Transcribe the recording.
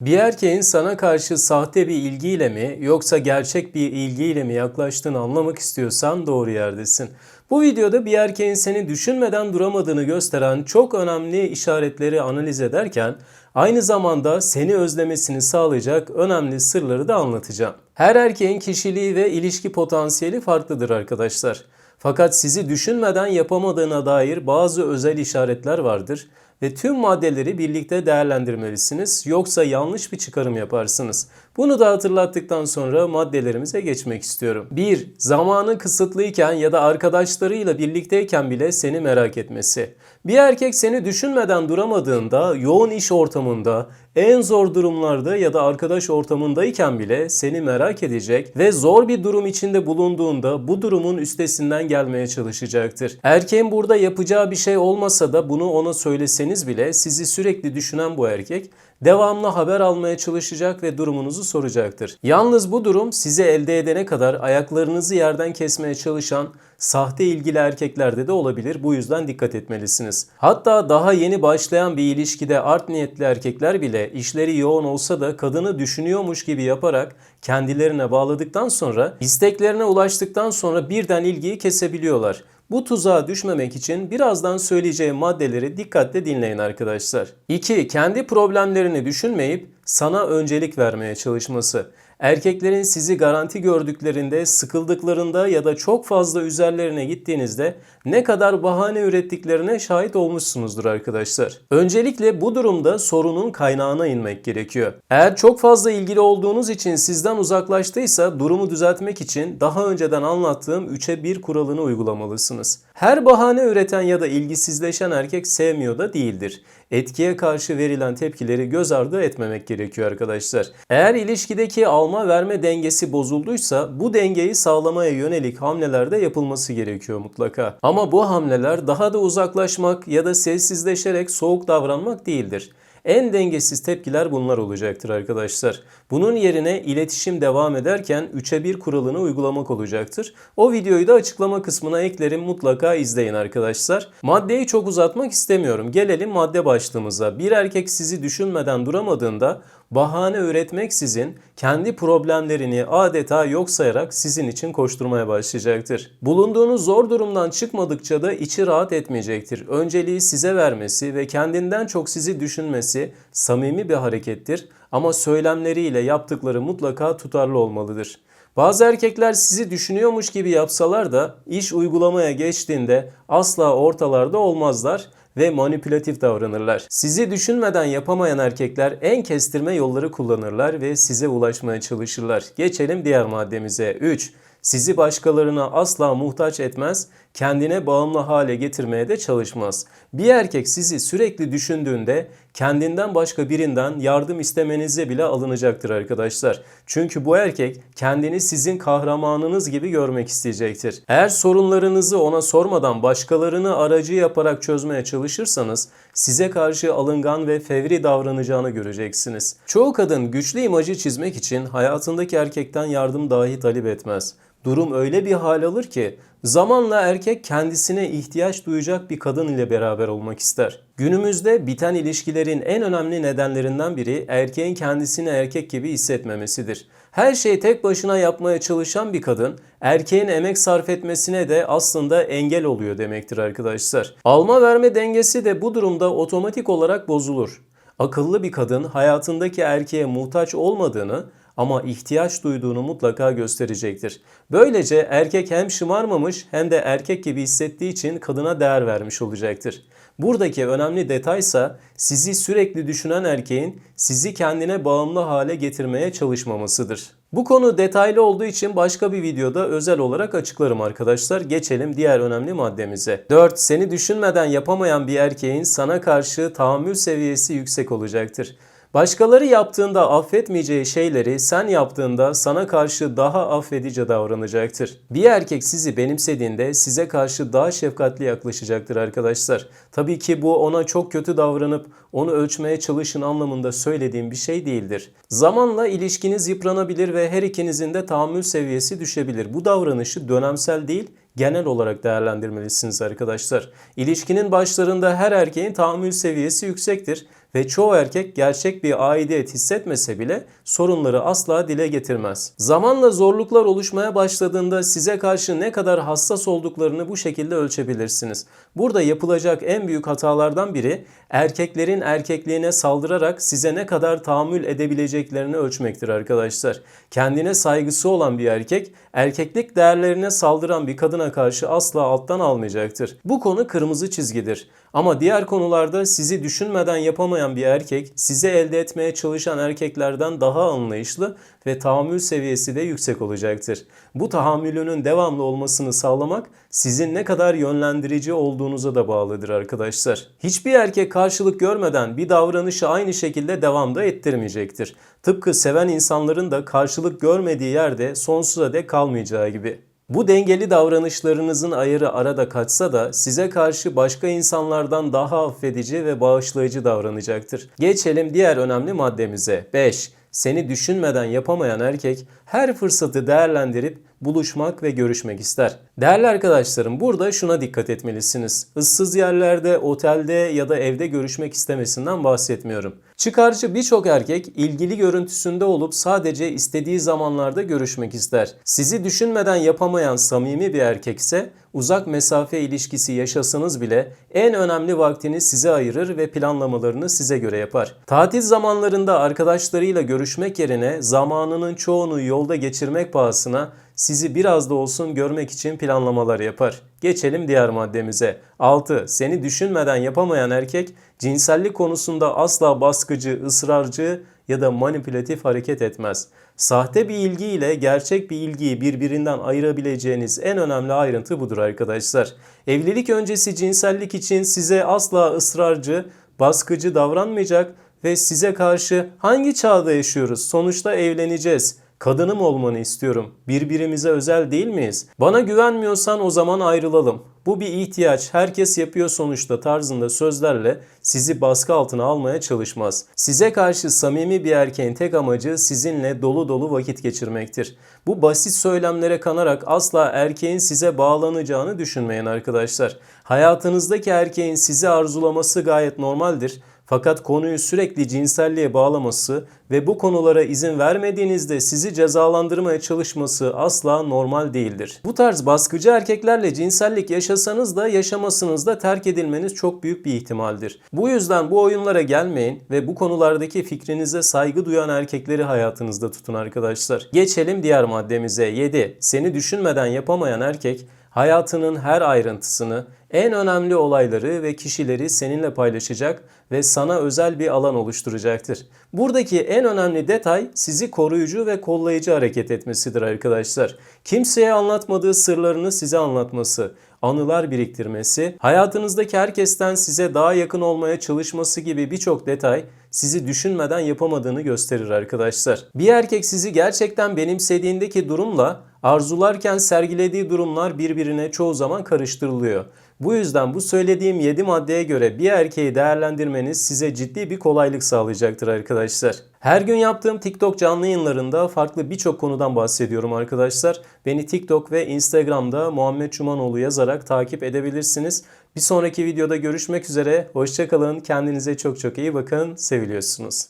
Bir erkeğin sana karşı sahte bir ilgiyle mi yoksa gerçek bir ilgiyle mi yaklaştığını anlamak istiyorsan doğru yerdesin. Bu videoda bir erkeğin seni düşünmeden duramadığını gösteren çok önemli işaretleri analiz ederken aynı zamanda seni özlemesini sağlayacak önemli sırları da anlatacağım. Her erkeğin kişiliği ve ilişki potansiyeli farklıdır arkadaşlar. Fakat sizi düşünmeden yapamadığına dair bazı özel işaretler vardır ve tüm maddeleri birlikte değerlendirmelisiniz yoksa yanlış bir çıkarım yaparsınız. Bunu da hatırlattıktan sonra maddelerimize geçmek istiyorum. 1. Zamanı kısıtlıyken ya da arkadaşlarıyla birlikteyken bile seni merak etmesi. Bir erkek seni düşünmeden duramadığında, yoğun iş ortamında, en zor durumlarda ya da arkadaş ortamındayken bile seni merak edecek ve zor bir durum içinde bulunduğunda bu durumun üstesinden gelmeye çalışacaktır. Erkeğin burada yapacağı bir şey olmasa da bunu ona söyleseniz bile sizi sürekli düşünen bu erkek devamlı haber almaya çalışacak ve durumunuzu soracaktır. Yalnız bu durum sizi elde edene kadar ayaklarınızı yerden kesmeye çalışan sahte ilgili erkeklerde de olabilir. Bu yüzden dikkat etmelisiniz. Hatta daha yeni başlayan bir ilişkide art niyetli erkekler bile işleri yoğun olsa da kadını düşünüyormuş gibi yaparak kendilerine bağladıktan sonra isteklerine ulaştıktan sonra birden ilgiyi kesebiliyorlar. Bu tuzağa düşmemek için birazdan söyleyeceğim maddeleri dikkatle dinleyin arkadaşlar. 2. Kendi problemlerini düşünmeyip sana öncelik vermeye çalışması. Erkeklerin sizi garanti gördüklerinde, sıkıldıklarında ya da çok fazla üzerlerine gittiğinizde ne kadar bahane ürettiklerine şahit olmuşsunuzdur arkadaşlar. Öncelikle bu durumda sorunun kaynağına inmek gerekiyor. Eğer çok fazla ilgili olduğunuz için sizden uzaklaştıysa durumu düzeltmek için daha önceden anlattığım 3'e 1 kuralını uygulamalısınız. Her bahane üreten ya da ilgisizleşen erkek sevmiyor da değildir. Etkiye karşı verilen tepkileri göz ardı etmemek gerekiyor arkadaşlar. Eğer ilişkideki alma verme dengesi bozulduysa bu dengeyi sağlamaya yönelik hamlelerde yapılması gerekiyor mutlaka. Ama bu hamleler daha da uzaklaşmak ya da sessizleşerek soğuk davranmak değildir. En dengesiz tepkiler bunlar olacaktır arkadaşlar. Bunun yerine iletişim devam ederken 3'e 1 kuralını uygulamak olacaktır. O videoyu da açıklama kısmına eklerim mutlaka izleyin arkadaşlar. Maddeyi çok uzatmak istemiyorum. Gelelim madde başlığımıza. Bir erkek sizi düşünmeden duramadığında bahane üretmeksizin kendi problemlerini adeta yok sayarak sizin için koşturmaya başlayacaktır. Bulunduğunuz zor durumdan çıkmadıkça da içi rahat etmeyecektir. Önceliği size vermesi ve kendinden çok sizi düşünmesi samimi bir harekettir ama söylemleriyle yaptıkları mutlaka tutarlı olmalıdır. Bazı erkekler sizi düşünüyormuş gibi yapsalar da iş uygulamaya geçtiğinde asla ortalarda olmazlar ve manipülatif davranırlar. Sizi düşünmeden yapamayan erkekler en kestirme yolları kullanırlar ve size ulaşmaya çalışırlar. Geçelim diğer maddemize. 3. Sizi başkalarına asla muhtaç etmez, kendine bağımlı hale getirmeye de çalışmaz. Bir erkek sizi sürekli düşündüğünde kendinden başka birinden yardım istemenize bile alınacaktır arkadaşlar. Çünkü bu erkek kendini sizin kahramanınız gibi görmek isteyecektir. Eğer sorunlarınızı ona sormadan başkalarını aracı yaparak çözmeye çalışırsanız size karşı alıngan ve fevri davranacağını göreceksiniz. Çoğu kadın güçlü imajı çizmek için hayatındaki erkekten yardım dahi talep etmez. Durum öyle bir hal alır ki zamanla erkek kendisine ihtiyaç duyacak bir kadın ile beraber olmak ister. Günümüzde biten ilişkilerin en önemli nedenlerinden biri erkeğin kendisini erkek gibi hissetmemesidir. Her şeyi tek başına yapmaya çalışan bir kadın erkeğin emek sarf etmesine de aslında engel oluyor demektir arkadaşlar. Alma verme dengesi de bu durumda otomatik olarak bozulur. Akıllı bir kadın hayatındaki erkeğe muhtaç olmadığını ama ihtiyaç duyduğunu mutlaka gösterecektir. Böylece erkek hem şımarmamış hem de erkek gibi hissettiği için kadına değer vermiş olacaktır. Buradaki önemli detaysa sizi sürekli düşünen erkeğin sizi kendine bağımlı hale getirmeye çalışmamasıdır. Bu konu detaylı olduğu için başka bir videoda özel olarak açıklarım arkadaşlar. Geçelim diğer önemli maddemize. 4. Seni düşünmeden yapamayan bir erkeğin sana karşı tahammül seviyesi yüksek olacaktır. Başkaları yaptığında affetmeyeceği şeyleri sen yaptığında sana karşı daha affedici davranacaktır. Bir erkek sizi benimsediğinde size karşı daha şefkatli yaklaşacaktır arkadaşlar. Tabii ki bu ona çok kötü davranıp onu ölçmeye çalışın anlamında söylediğim bir şey değildir. Zamanla ilişkiniz yıpranabilir ve her ikinizin de tahammül seviyesi düşebilir. Bu davranışı dönemsel değil, genel olarak değerlendirmelisiniz arkadaşlar. İlişkinin başlarında her erkeğin tahammül seviyesi yüksektir ve çoğu erkek gerçek bir aidiyet hissetmese bile sorunları asla dile getirmez. Zamanla zorluklar oluşmaya başladığında size karşı ne kadar hassas olduklarını bu şekilde ölçebilirsiniz. Burada yapılacak en büyük hatalardan biri erkeklerin erkekliğine saldırarak size ne kadar tahammül edebileceklerini ölçmektir arkadaşlar. Kendine saygısı olan bir erkek erkeklik değerlerine saldıran bir kadına karşı asla alttan almayacaktır. Bu konu kırmızı çizgidir. Ama diğer konularda sizi düşünmeden yapamayan bir erkek sizi elde etmeye çalışan erkeklerden daha anlayışlı ve tahammül seviyesi de yüksek olacaktır. Bu tahammülünün devamlı olmasını sağlamak sizin ne kadar yönlendirici olduğunuza da bağlıdır arkadaşlar. Hiçbir erkek karşılık görmeden bir davranışı aynı şekilde devamda ettirmeyecektir. Tıpkı seven insanların da karşılık görmediği yerde sonsuza dek kalmayacağı gibi. Bu dengeli davranışlarınızın ayarı arada kaçsa da size karşı başka insanlardan daha affedici ve bağışlayıcı davranacaktır. Geçelim diğer önemli maddemize. 5. Seni düşünmeden yapamayan erkek her fırsatı değerlendirip buluşmak ve görüşmek ister. Değerli arkadaşlarım burada şuna dikkat etmelisiniz. Issız yerlerde, otelde ya da evde görüşmek istemesinden bahsetmiyorum. Çıkarcı birçok erkek ilgili görüntüsünde olup sadece istediği zamanlarda görüşmek ister. Sizi düşünmeden yapamayan samimi bir erkek ise uzak mesafe ilişkisi yaşasanız bile en önemli vaktini size ayırır ve planlamalarını size göre yapar. Tatil zamanlarında arkadaşlarıyla görüşmek yerine zamanının çoğunu yolda geçirmek pahasına sizi biraz da olsun görmek için planlamalar yapar. Geçelim diğer maddemize. 6. Seni düşünmeden yapamayan erkek cinsellik konusunda asla baskıcı, ısrarcı ya da manipülatif hareket etmez. Sahte bir ilgi ile gerçek bir ilgiyi birbirinden ayırabileceğiniz en önemli ayrıntı budur arkadaşlar. Evlilik öncesi cinsellik için size asla ısrarcı, baskıcı davranmayacak ve size karşı hangi çağda yaşıyoruz? Sonuçta evleneceğiz. Kadınım olmanı istiyorum. Birbirimize özel değil miyiz? Bana güvenmiyorsan o zaman ayrılalım. Bu bir ihtiyaç. Herkes yapıyor sonuçta tarzında sözlerle sizi baskı altına almaya çalışmaz. Size karşı samimi bir erkeğin tek amacı sizinle dolu dolu vakit geçirmektir. Bu basit söylemlere kanarak asla erkeğin size bağlanacağını düşünmeyin arkadaşlar. Hayatınızdaki erkeğin sizi arzulaması gayet normaldir. Fakat konuyu sürekli cinselliğe bağlaması ve bu konulara izin vermediğinizde sizi cezalandırmaya çalışması asla normal değildir. Bu tarz baskıcı erkeklerle cinsellik yaşasanız da yaşamasınız da terk edilmeniz çok büyük bir ihtimaldir. Bu yüzden bu oyunlara gelmeyin ve bu konulardaki fikrinize saygı duyan erkekleri hayatınızda tutun arkadaşlar. Geçelim diğer maddemize 7. Seni düşünmeden yapamayan erkek hayatının her ayrıntısını, en önemli olayları ve kişileri seninle paylaşacak ve sana özel bir alan oluşturacaktır. Buradaki en önemli detay sizi koruyucu ve kollayıcı hareket etmesidir arkadaşlar. Kimseye anlatmadığı sırlarını size anlatması, anılar biriktirmesi, hayatınızdaki herkesten size daha yakın olmaya çalışması gibi birçok detay sizi düşünmeden yapamadığını gösterir arkadaşlar. Bir erkek sizi gerçekten benimsediğindeki durumla arzularken sergilediği durumlar birbirine çoğu zaman karıştırılıyor. Bu yüzden bu söylediğim 7 maddeye göre bir erkeği değerlendirmeniz size ciddi bir kolaylık sağlayacaktır arkadaşlar. Her gün yaptığım TikTok canlı yayınlarında farklı birçok konudan bahsediyorum arkadaşlar. Beni TikTok ve Instagram'da Muhammed Çumanoğlu yazarak takip edebilirsiniz. Bir sonraki videoda görüşmek üzere. Hoşçakalın. Kendinize çok çok iyi bakın. Seviliyorsunuz.